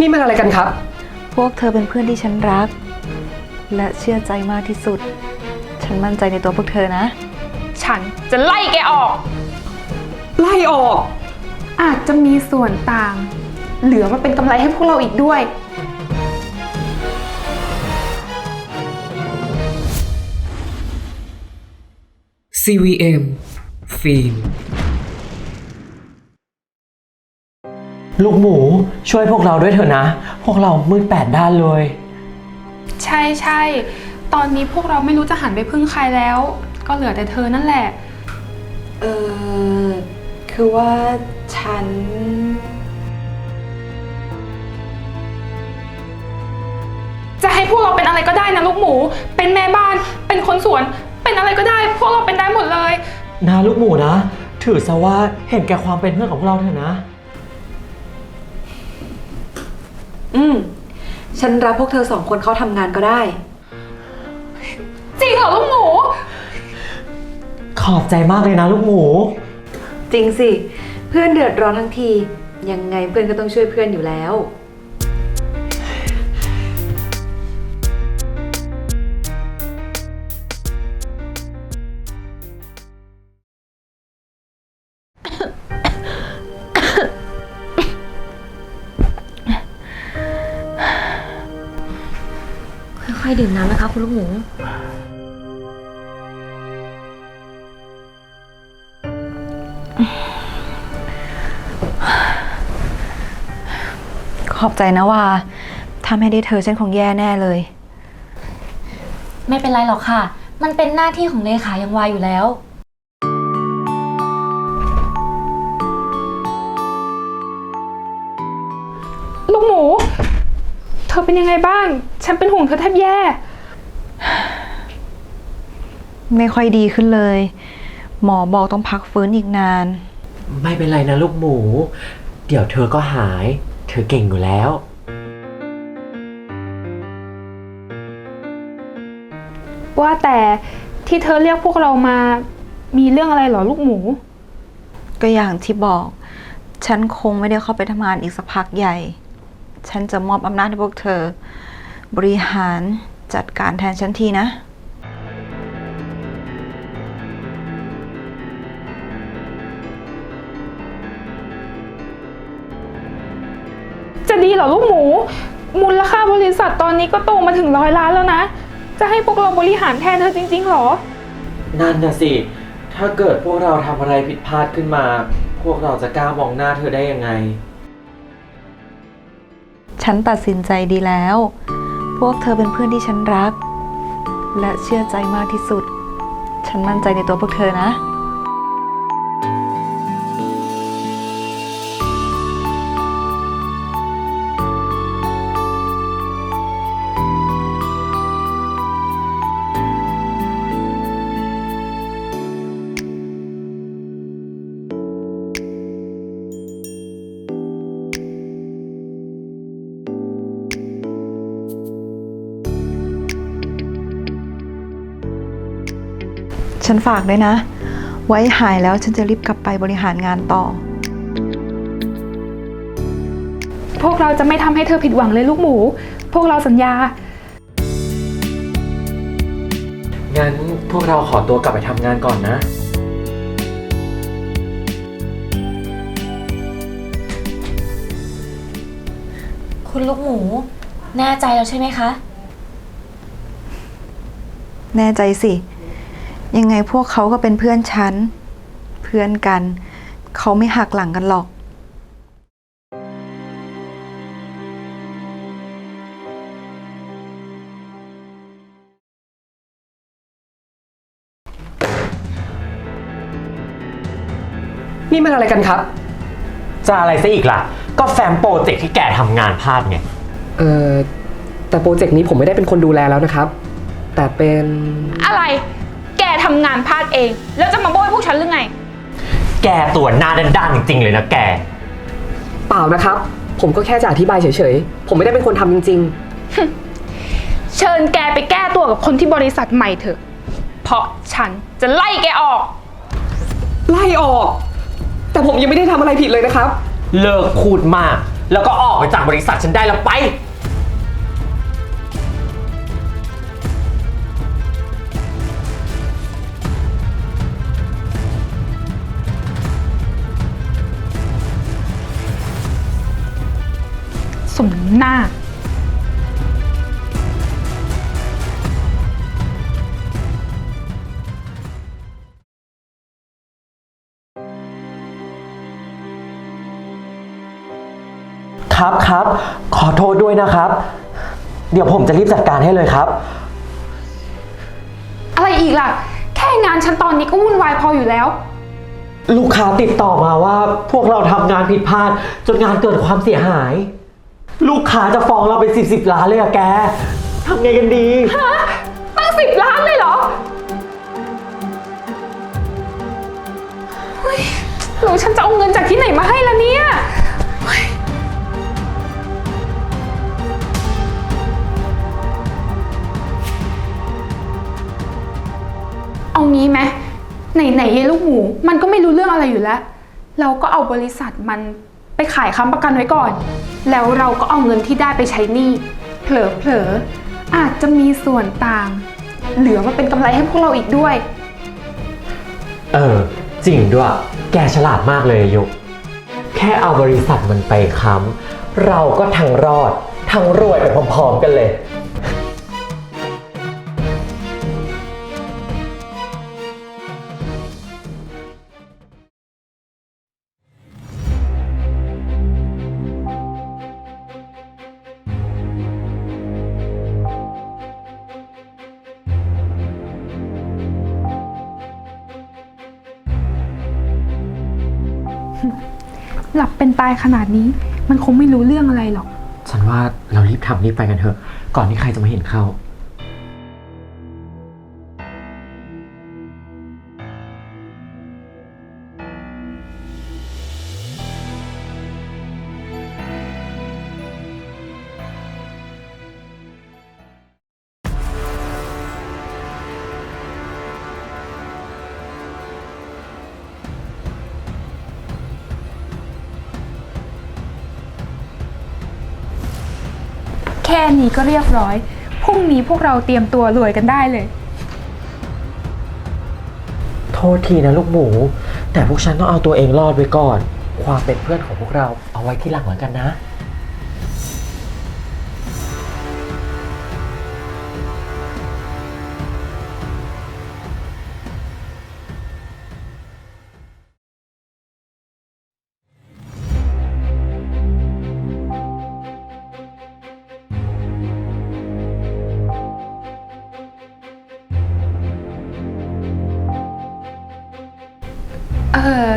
นี่มันอะไรกันครับ พวกเธอเป็นเพื่อนที่ฉันรัก และเชื่อใจมากที่สุด ฉันมั่นใจในตัวพวกเธอนะ ฉันจะไล่แกออก ไล่ออก อาจจะมีส่วนต่าง เหลือมาเป็นกำไรให้พวกเราอีกด้วย CVM ฟิล์ม ลูกหมูช่วยพวกเราด้วยเถอะนะ พวกเรามืดแปดด้านเลย ใช่ใช่ตอนนี้พวกเราไม่รู้จะหันไปพึ่งใครแล้ว ก็เหลือแต่เธอนั่นแหละ เออคือว่าฉัน จะให้พวกเราเป็นอะไรก็ได้นะลูกหมู เป็นแม่บ้าน เป็นคนสวน เป็นอะไรก็ได้ พวกเราเป็นได้หมดเลย นะลูกหมูนะ ถือซะว่าเห็นแก่ความเป็นเพื่อนของพวกเราเถอะนะ อืม ฉันรับพวกเธอสองคนเขาทำงานก็ได้ จริงเหรอลูกหมู ขอบใจมากเลยนะลูกหมู จริงสิ เพื่อนเดือดร้อนทั้งที ยังไงเพื่อนก็ต้องช่วยเพื่อนอยู่แล้ว อยๆดื่มน้ำนะคะ คุณลูกหมู ขอบใจนะว่าถ้าไม่ได้เธอฉันคงแย่แน่เลย ไม่เป็นไรหรอกค่ะ มันเป็นหน้าที่ของเลขายังวายอยู่แล้ว อเป็นยังไงบ้าง ฉันเป็นห่วงเธอแทบแย่ ไม่ค่อยดีขึ้นเลย หมอบอกต้องพักฟื้นอีกนาน ไม่เป็นไรนะลูกหมู เดี๋ยวเธอก็หาย เธอเก่งอยู่แล้ว ว่าแต่ที่เธอเรียกพวกเรามา มีเรื่องอะไรเหรอลูกหมู ก็อย่างที่บอก ฉันคงไม่ได้เข้าไปทำงานอีกสักพักใหญ่ ฉันจะมอบอำนาจให้พวกเธอ บริหารจัดการแทนฉันทีนะ จะดีเหรอลูกหมู มูลค่าบริษัทตอนนี้ก็โตมาถึงร้อยล้านแล้วนะ จะให้พวกเราบริหารแทนเธอจริงๆเหรอ นั่นน่ะสิ ถ้าเกิดพวกเราทำอะไรผิดพลาดขึ้นมา พวกเราจะกล้ามองหน้าเธอได้ยังไง ฉันตัดสินใจดีแล้ว พวกเธอเป็นเพื่อนที่ฉันรัก และเชื่อใจมากที่สุด ฉันมั่นใจในตัวพวกเธอนะ ฉันฝากด้วยนะ ไว้หายแล้วฉันจะรีบกลับไปบริหารงานต่อ พวกเราจะไม่ทำให้เธอผิดหวังเลยลูกหมู พวกเราสัญญา งั้นพวกเราขอตัวกลับไปทำงานก่อนนะ คุณลูกหมู แน่ใจแล้วใช่ไหมคะ แน่ใจสิ ยังไงพวกเขาก็เป็นเพื่อนฉัน เพื่อนกัน เขาไม่หักหลังกันหรอก นี่มันอะไรกันครับ จะอะไรซะอีกล่ะ ก็แฟ้มโปรเจกต์ที่แกทำงานพลาดไง เอ่อแต่โปรเจกต์นี้ผมไม่ได้เป็นคนดูแลแล้วนะครับ แต่เป็น อะไรแก ทำงานพลาดเอง แล้วจะมาโบยพวกฉันหรือไง แกตัวหน้าด้านๆจริง ๆ เลยนะแก เปล่านะครับ ผมก็แค่จะอธิบายเฉยๆ ผมไม่ได้เป็นคนทำจริง เชิญแกไปแก้ตัวกับคนที่บริษัทใหม่เถอะ เพราะฉันจะไล่แกออก ๆ ไล่ออก แต่ผมยังไม่ได้ทำอะไรผิดเลยนะครับ เลิกพูดมาก แล้วก็ออกไปจากบริษัทฉันได้แล้วไป สมหน้า ครับครับ ขอโทษด้วยนะครับ เดี๋ยวผมจะรีบจัดการให้เลยครับ อะไรอีกล่ะ แค่งานฉันตอนนี้ก็วุ่นวายพออยู่แล้ว ลูกค้าติดต่อมาว่าพวกเราทำงานผิดพลาด จนงานเกิดความเสียหาย ลูกค้าจะฟ้องเราเป็นสิบสิบล้านเลยอะแกทำไงกันดี ฮะตั้งสิบล้านเลยเหรอเฮ้ยหรือฉันจะเอาเงินจากที่ไหนมาให้ล่ะเนี่ย เอางี้ไหมไหนๆยายลูกหมู มันก็ไม่รู้เรื่องอะไรอยู่แล้ว เราก็เอาบริษัทมัน ไปขายค้ำประกันไว้ก่อน แล้วเราก็เอาเงินที่ได้ไปใช้หนี้เผลอๆอาจจะมีส่วนต่าง เหลือมาเป็นกำไรให้พวกเราอีกด้วย เออ จริงด้วย แกฉลาดมากเลยยุก แค่เอาบริษัทมันไปค้ำเราก็ทั้งรอด ทั้งรวยไปพร้อมๆกันเลย หลับเป็นตายขนาดนี้ มันคงไม่รู้เรื่องอะไรหรอก ฉันว่าเรารีบทำรีบไปกันเถอะ ก่อนที่ใครจะมาเห็นเข้า ค่นี้ก็เรียบร้อย พรุ่งนี้พวกเราเตรียมตัวรวยกันได้เลย โทษทีนะลูกหมู แต่พวกฉันต้องเอาตัวเองรอดไว้ก่อน ความเป็นเพื่อนของพวกเราเอาไว้ที่หลังเหมือนกันนะ ออ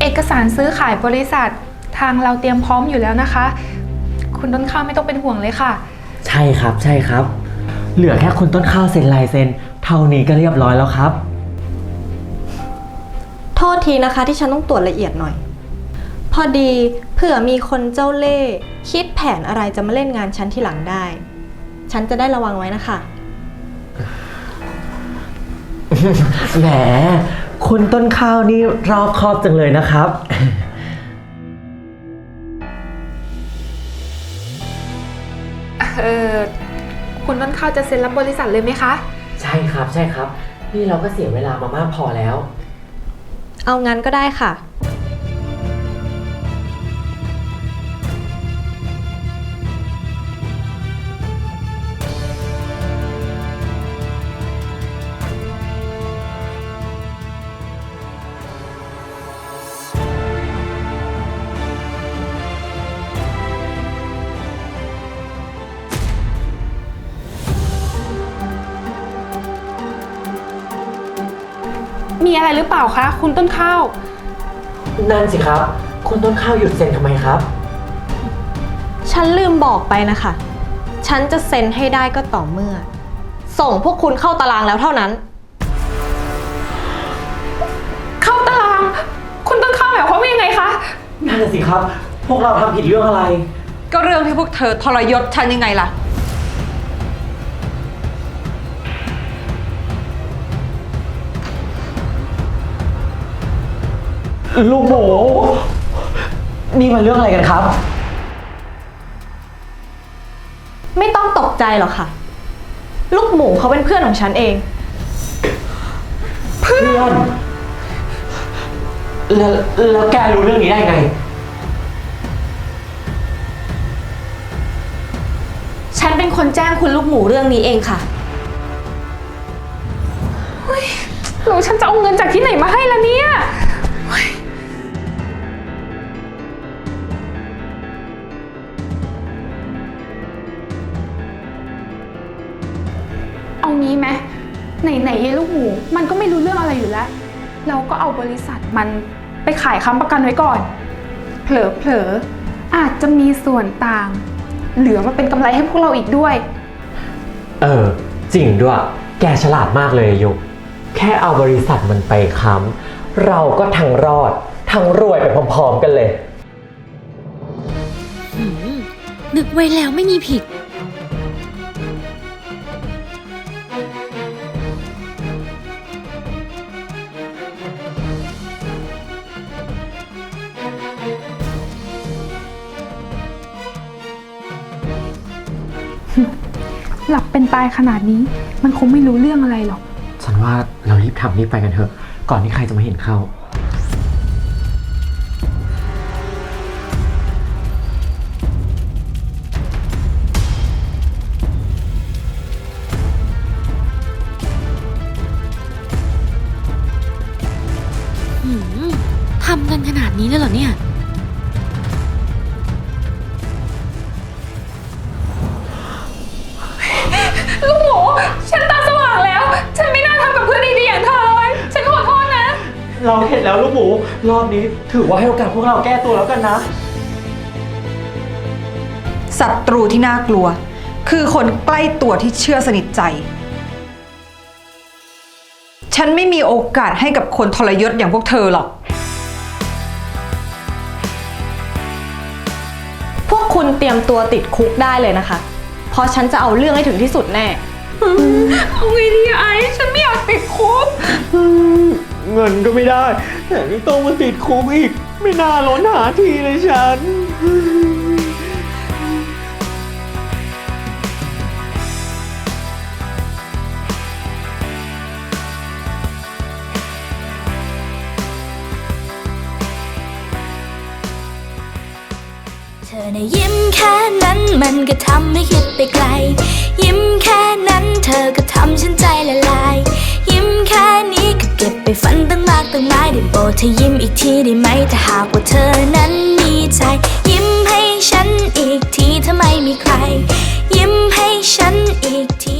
เอกสารซื้อขายบริษัททางเราเตรียมพร้อมอยู่แล้วนะคะ คุณต้นข้าวไม่ต้องเป็นห่วงเลยค่ะ ใช่ครับใช่ครับ เหลือแค่คุณต้นข้าวเซ็นลายเซ็น เท่านี้ก็เรียบร้อยแล้วครับ โทษทีนะคะที่ฉันต้องตรวจละเอียดหน่อย พอดีเผื่อมีคนเจ้าเล่ห์คิดแผนอะไรจะมาเล่นงานฉันที่หลังได้ ฉันจะได้ระวังไว้นะคะ แหมคุณต้นข้าวนี่รอบคอบจังเลยนะครับ เออคุณต้นข้าวจะเซ็นรับบริษัทเลยไหมคะ ใช่ครับใช่ครับ นี่เราก็เสียเวลามามากพอแล้ว เอางั้นก็ได้ค่ะ มีอะไรหรือเปล่าคะ คุณต้นข้าว นั่นสิครับ คุณต้นข้าวหยุดเซ็นทำไมครับ ฉันลืมบอกไปนะคะ ฉันจะเซ็นให้ได้ก็ต่อเมื่อ ส่งพวกคุณเข้าตารางแล้วเท่านั้น เข้าตาราง คุณต้นข้าวหมายความว่ายังไงคะ นั่นนะสิครับ พวกเราทำผิดเรื่องอะไร ก็เรื่องที่พวกเธอทรยศฉันยังไงล่ะ ลูกหมูนี่มันเรื่องอะไรกันครับ ไม่ต้องตกใจหรอกค่ะ ลูกหมูเขาเป็นเพื่อนของฉันเอง เพื่อนแล้วแล้วแกรู้เรื่องนี้ได้ไง ฉันเป็นคนแจ้งคุณลูกหมูเรื่องนี้เองค่ะแล้วฉันจะเอาเงินจากที่ไหนมาให้ล่ะเนี่ย เอางี้ไหมไหนไหนๆยายลูกหมูมันก็ไม่รู้เรื่องอะไรอยู่แล้ว เราก็เอาบริษัทมันไปขายค้ำประกันไว้ก่อน เผลอๆอาจจะมีส่วนต่าง เหลือมาเป็นกำไรให้พวกเราอีกด้วย เออ จริงด้วย แกฉลาดมากเลยยุกแค่เอาบริษัทมันไปค้ำเราก็ทั้งรอด ทั้งรวยไปพร้อมๆกันเลย นึกไว้แล้วไม่มีผิด เป็นตายขนาดนี้ มันคงไม่รู้เรื่องอะไรหรอก ฉันว่าเรารีบทำรีบไปกันเถอะ ก่อนที่ใครจะมาเห็นเข้า เราเห็นแล้วลูกหมู รอบนี้ถือว่าให้โอกาสพวกเราแก้ตัวแล้วกันนะ ศัตรูที่น่ากลัว คือคนใกล้ตัวที่เชื่อสนิทใจ ฉันไม่มีโอกาสให้กับคนทรยศอย่างพวกเธอหรอก พวกคุณเตรียมตัวติดคุกได้เลยนะคะ เพราะฉันจะเอาเรื่องให้ถึงที่สุดแน่ เอาไงดีอะไอ้ฉันไม่อยากติดคุก เงินก็ไม่ได้แถมยังต้องมาติดคุกอีก ไม่น่าล้นหาทีเลยฉัน เธอนะยิ้มแค่นั้นมันก็ทำให้คิดไปไกล ยิ้มแค่นั้นเธอก็ทำฉันใจละลาย ยิ้มแค่นี้ เก็บไปฝันตั้งมากตั้งหลายได้โปรดเธอยิ้มอีกทีได้ไหมถ้าหากว่าเธอนั้นมีใจ ยิ้มให้ฉันอีกทีถ้าไม่มีใคร ยิ้มให้ฉันอีกที